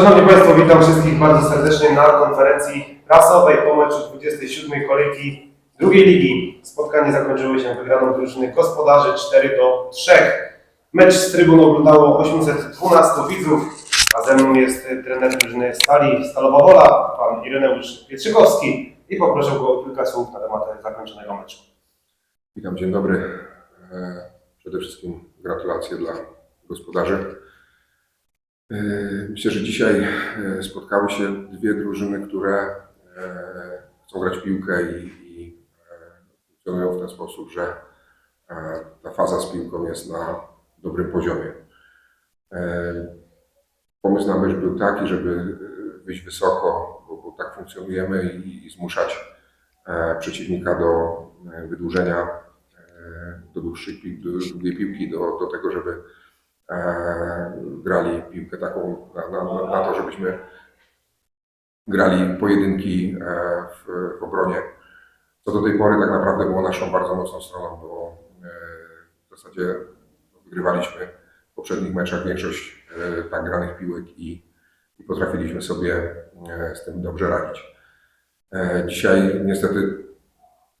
Szanowni Państwo, witam wszystkich bardzo serdecznie na konferencji prasowej po meczu 27. kolejki drugiej ligi. Spotkanie zakończyło się wygraną drużyny gospodarzy 4 do 3. Mecz z trybun oglądało 812 widzów, a ze mną jest trener drużyny Stali Stalowa Wola, pan Ireneusz Pietrzykowski i poproszę go o kilka słów na temat zakończonego meczu. Witam, dzień dobry. E, Przede wszystkim gratulacje dla gospodarzy. E, Myślę, że dzisiaj e, spotkały się dwie drużyny, które e, chcą grać piłkę i, i funkcjonują w ten sposób, że ta faza z piłką jest na dobrym poziomie. Pomysł na mecz był taki, żeby wyjść wysoko, bo, bo tak funkcjonujemy i, i zmuszać przeciwnika do wydłużenia do dłuższej długiej piłki, do, do tego, żeby grali piłkę taką na, na, na- to, żebyśmy grali pojedynki e, w, w obronie. Co do tej pory tak naprawdę było naszą bardzo mocną stroną, bo e, w zasadzie wygrywaliśmy w poprzednich meczach większość e, tak granych piłek i, i potrafiliśmy sobie e, z tym dobrze radzić. E, Dzisiaj niestety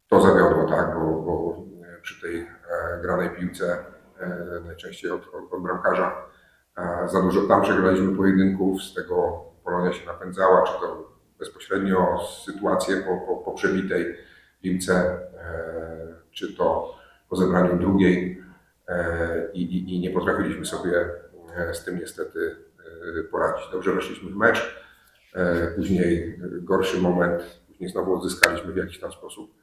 to zawiodło, tak, bo, bo e, przy tej e, granej piłce e, najczęściej od, od, od bramkarza e, za dużo tam przegraliśmy pojedynków, z tego Polonia się napędzała, czy to bezpośrednio sytuację po, po, po przebitej piłce, e, czy to po zebraniu drugiej e, i, i, i nie potrafiliśmy sobie e, z tym niestety e, poradzić. Dobrze weszliśmy w mecz, e, później gorszy moment, później znowu odzyskaliśmy w jakiś tam sposób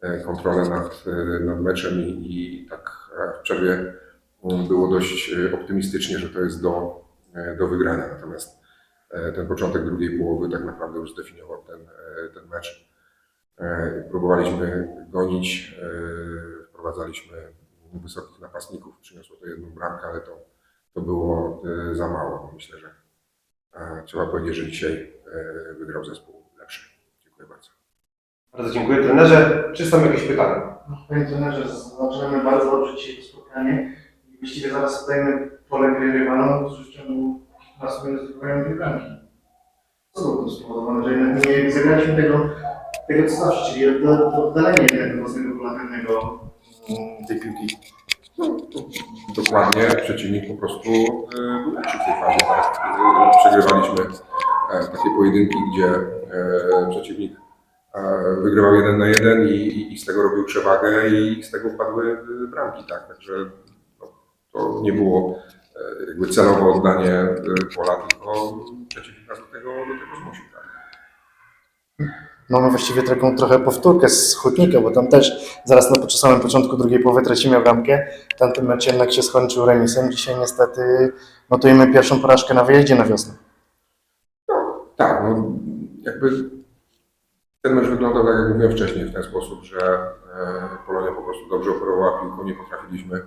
e, kontrolę nad, e, nad meczem i, i tak e, w przerwie było dość e, optymistycznie, że to jest do, e, do wygrania. Natomiast e, ten początek drugiej połowy tak naprawdę już zdefiniował ten, ten mecz. Próbowaliśmy gonić, wprowadzaliśmy wysokich napastników, przyniosło to jedną bramkę, ale to, to było za mało. Myślę, że trzeba powiedzieć, że dzisiaj wygrał zespół lepszy. Dziękuję bardzo. Bardzo dziękuję trenerze. Czy są jakieś pytania? Panie trenerze, zaznaczymy bardzo dobrze dzisiaj to spotkanie i właściwie zaraz dajemy pole gry rywalom, którzy w ciągu kilkunastu minut zdobywają dwie bramki. Co było tym spowodowane, że jednak nie zagraliśmy tego, tego co zawsze, czyli oddalenia jednego własnego pola karnego mm, tej piłki. No, to dokładnie przeciwnik po prostu był w tej fazie. E, Przegrywaliśmy e, takie pojedynki, gdzie e, przeciwnik e, wygrywał jeden na jeden i, i, z tego robił przewagę i z tego padły e, bramki. Tak? Także to nie było e, jakby celowe oddanie e, pola, tylko przeciwnik nas do tego, do tego zmusił. Tak? Mamy właściwie taką trochę powtórkę z Hutnika, bo tam też zaraz na samym początku drugiej połowy tracimy bramkę. Tamten mecz jednak się skończył remisem. Dzisiaj niestety notujemy pierwszą porażkę na wyjeździe na wiosnę. Tak, no jakby ten mecz wyglądał tak jak mówiłem wcześniej w ten sposób, że e, Polonia po prostu dobrze operowała piłką, nie potrafiliśmy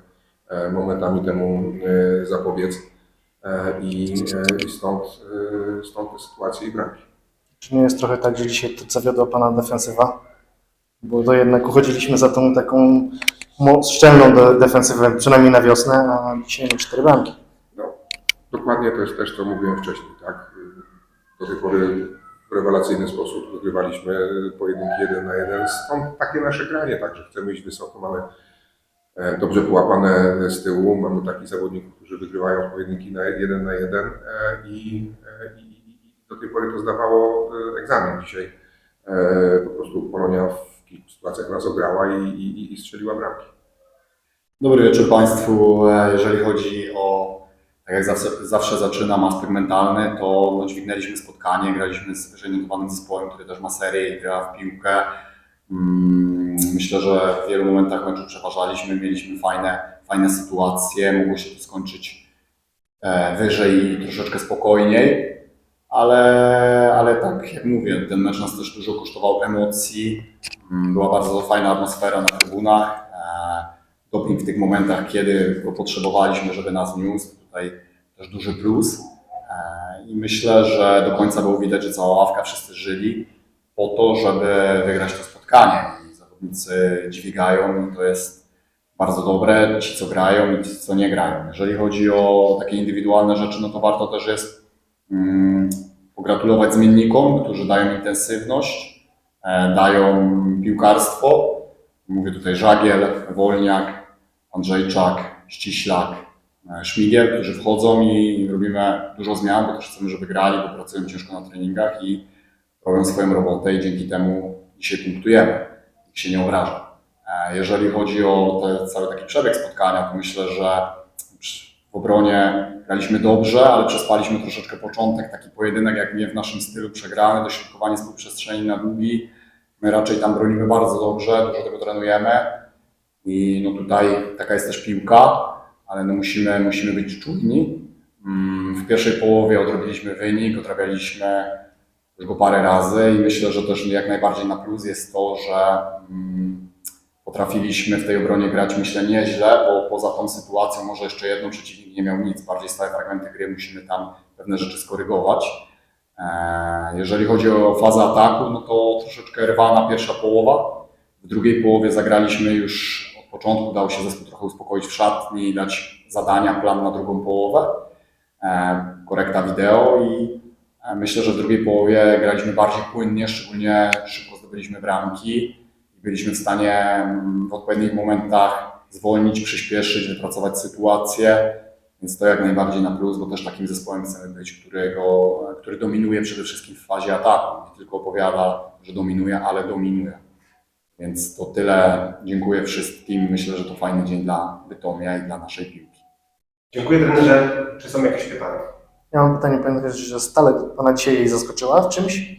momentami temu e, zapobiec e, i, e, stąd, e, stąd te sytuacje i bramki. Czy nie jest trochę tak, że dzisiaj to zawiodła Pana defensywa? Bo to jednak uchodziliśmy za tą taką szczelną de- defensywę, przynajmniej na wiosnę, a dzisiaj mamy cztery bramki. No, dokładnie to jest też, co mówiłem wcześniej, tak? Do tej pory w rewelacyjny sposób wygrywaliśmy pojedynki jeden na jeden, stąd takie nasze granie, tak, że chcemy iść wysoko, mamy e, dobrze połapane z tyłu, mamy takich zawodników, którzy wygrywają pojedynki na jeden na jeden e, i, e, i, do tej pory to zdawało e, egzamin. Dzisiaj e, po prostu Polonia w kilku sytuacjach nas ograła i, i, i strzeliła bramki. Dobry wieczór Państwu. E, Jeżeli chodzi o, tak jak zawsze, zawsze zaczynam, aspekt mentalny, to no, dźwignęliśmy spotkanie, graliśmy z wyżej notowanym zespołem, który też ma serię i gra w piłkę. Mm, Myślę, że w wielu momentach meczu przeważaliśmy, mieliśmy fajne, fajne sytuacje, mogło się to skończyć e, wyżej i troszeczkę spokojniej, ale, ale tak jak mówię, ten mecz nas też dużo kosztował emocji, Mm, była bardzo fajna atmosfera na trybunach. E, doping w tych momentach, kiedy go potrzebowaliśmy, żeby nas niósł. Tutaj też duży plus. E, I myślę, że do końca było widać, że cała ławka wszyscy żyli po to, żeby wygrać to spotkanie. Zawodnicy dźwigają i to jest bardzo dobre. Ci, co grają i ci, co nie grają. Jeżeli chodzi o takie indywidualne rzeczy, no to warto też jest mm, pogratulować zmiennikom, którzy dają intensywność, e, dają piłkarstwo. Mówię tutaj Żagiel, Wolniak, Andrzejczak, Ściślak, e, Szmigiel, którzy wchodzą i robimy dużo zmian, bo też chcemy, żeby grali, bo pracują ciężko na treningach i robią swoją robotę i dzięki temu dzisiaj punktujemy. Się nie obraża. E, Jeżeli chodzi o te, cały taki przebieg spotkania, to myślę, że w obronie graliśmy dobrze, ale przespaliśmy troszeczkę początek, taki pojedynek jak nie w naszym stylu przegrany, dośrodkowanie z półprzestrzeni na długi. My raczej tam bronimy bardzo dobrze, dużo tego trenujemy i no tutaj taka jest też piłka, ale no musimy, musimy być czujni. Mm, W pierwszej połowie odrobiliśmy wynik, odrabialiśmy go parę razy i myślę, że też jak najbardziej na plus jest to, że mm, potrafiliśmy w tej obronie grać myślę nieźle, bo poza tą sytuacją może jeszcze jedną przeciwnik nie miał nic, bardziej stałe fragmenty gry musimy tam pewne rzeczy skorygować. Eee, Jeżeli chodzi o fazę ataku, no to troszeczkę rwana pierwsza połowa. W drugiej połowie zagraliśmy już od początku, dało się zespół trochę uspokoić w szatni i dać zadania, plan na drugą połowę. Eee, Korekta wideo i e, myślę, że w drugiej połowie graliśmy bardziej płynnie, szczególnie szybko zdobyliśmy bramki i byliśmy w stanie mm, w odpowiednich momentach zwolnić, przyspieszyć, wypracować sytuację. Więc to jak najbardziej na plus, bo też takim zespołem chcemy być, którego, który dominuje przede wszystkim w fazie ataku. Nie tylko opowiada, że dominuje, ale dominuje. Więc to tyle. Dziękuję wszystkim. Myślę, że to fajny dzień dla Bytomia i dla naszej piłki. Dziękuję trenerze. Czy są jakieś pytania? Ja mam pytanie, panie że stale Pana dzisiaj zaskoczyła w czymś?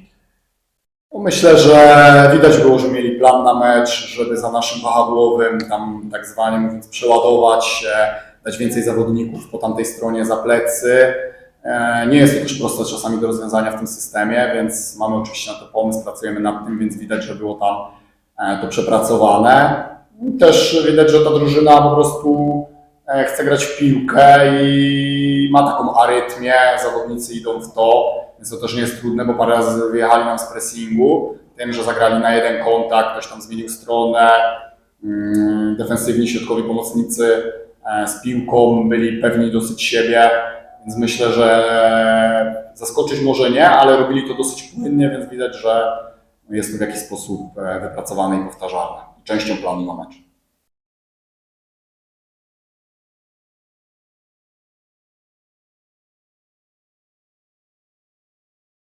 No myślę, że widać było, że mieli plan na mecz, żeby za naszym wahadłowym, tam tak zwanie mówiąc, przeładować się, dać więcej zawodników po tamtej stronie za plecy. E, Nie jest to też proste czasami do rozwiązania w tym systemie, więc mamy oczywiście na to pomysł, pracujemy nad tym, więc widać, że było tam e, to przepracowane. Też widać, że ta drużyna po prostu chce grać w piłkę i ma taką arytmię, zawodnicy idą w to, więc to też nie jest trudne, bo parę razy wyjechali nam z pressingu, tym, że zagrali na jeden kontakt, ktoś tam zmienił stronę, mm, defensywni środkowi pomocnicy e, z piłką byli pewni dosyć siebie, więc myślę, że zaskoczyć może nie, ale robili to dosyć płynnie, więc widać, że jest to w jakiś sposób e, wypracowane i powtarzalne, częścią planu na mecz.